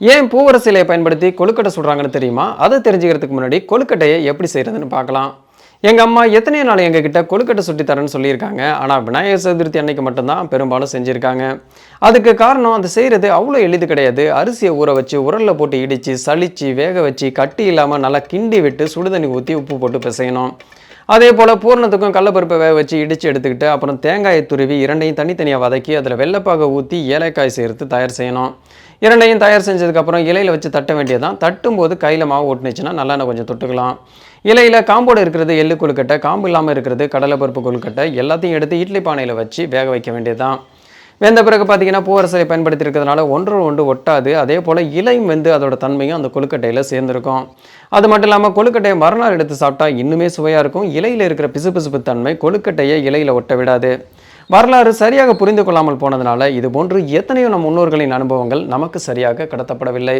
ஏன் பூவரசிலையை பயன்படுத்தி கொழுக்கட்டை சுடுறாங்கன்னு தெரியுமா? அதை தெரிஞ்சுக்கிறதுக்கு முன்னாடி கொழுக்கட்டையை எப்படி செய்கிறதுன்னு பார்க்கலாம். எங்கள் அம்மா எத்தனை நாள் எங்ககிட்ட கொழுக்கட்டை சுட்டி தரேன்னு சொல்லியிருக்காங்க. ஆனால் விநாயகர் சதுர்த்தி அன்னைக்கு மட்டும்தான் பெரும்பாலும் செஞ்சுருக்காங்க. அதுக்கு காரணம் அது செய்கிறது அவ்வளோ எளிது கிடையாது. அரிசியை ஊற வச்சு உரலில் போட்டு இடித்து சளிச்சு வேக வச்சு கட்டி இல்லாமல் நல்லா கிண்டி விட்டு சுடுதண்ணி ஊற்றி உப்பு போட்டு பிசையணும். அதே போல் பூர்ணத்துக்கும் கடலப்பருப்பை வேக வச்சு இடித்து எடுத்துக்கிட்டு அப்புறம் தேங்காயை துருவி இரண்டையும் தனித்தனியாக வதக்கி அதில் வெள்ளைப்பாகை ஊற்றி ஏலக்காய் சேர்த்து தயார் செய்யணும். இரண்டையும் தயார் செஞ்சதுக்கப்புறம் இலையில் வச்சு தட்ட வேண்டியதான் தட்டும்போது கையில் மாவு ஓட்டுனுச்சுன்னா நல்லெண்ணெய் கொஞ்சம் தொட்டுக்கலாம். இலையில் காம்போடு இருக்கிறது எள்ளு கொழுக்கட்டை காம்பு இல்லாமல் இருக்கிறது கடலைப்பருப்பு கொழுக்கட்டை எல்லாத்தையும் எடுத்து இட்லி பானையில் வச்சு வேக வைக்க வேண்டியதுதான். வெந்த பிறகு பார்த்தீங்கன்னா பூவரசரை பயன்படுத்தி இருக்கிறதுனால ஒன்றோடு ஒன்று ஒட்டாது. அதே போல் இலையும் வெந்து அதோட தன்மையும் அந்த கொழுக்கட்டையில் சேர்ந்துருக்கும். அது மட்டும் இல்லாமல் கொழுக்கட்டையை மறுநாள் எடுத்து சாப்பிட்டா இன்னுமே சுவையாக இருக்கும். இலையில் இருக்கிற பிசுபிசுப்பு தன்மை கொழுக்கட்டையை இலையில் ஒட்ட விடாது. வரலாறு சரியாக புரிந்து கொள்ளாமல் போனதுனால இது போன்று எத்தனையோ நம் முன்னோர்களின் அனுபவங்கள் நமக்கு சரியாக கடத்தப்படவில்லை.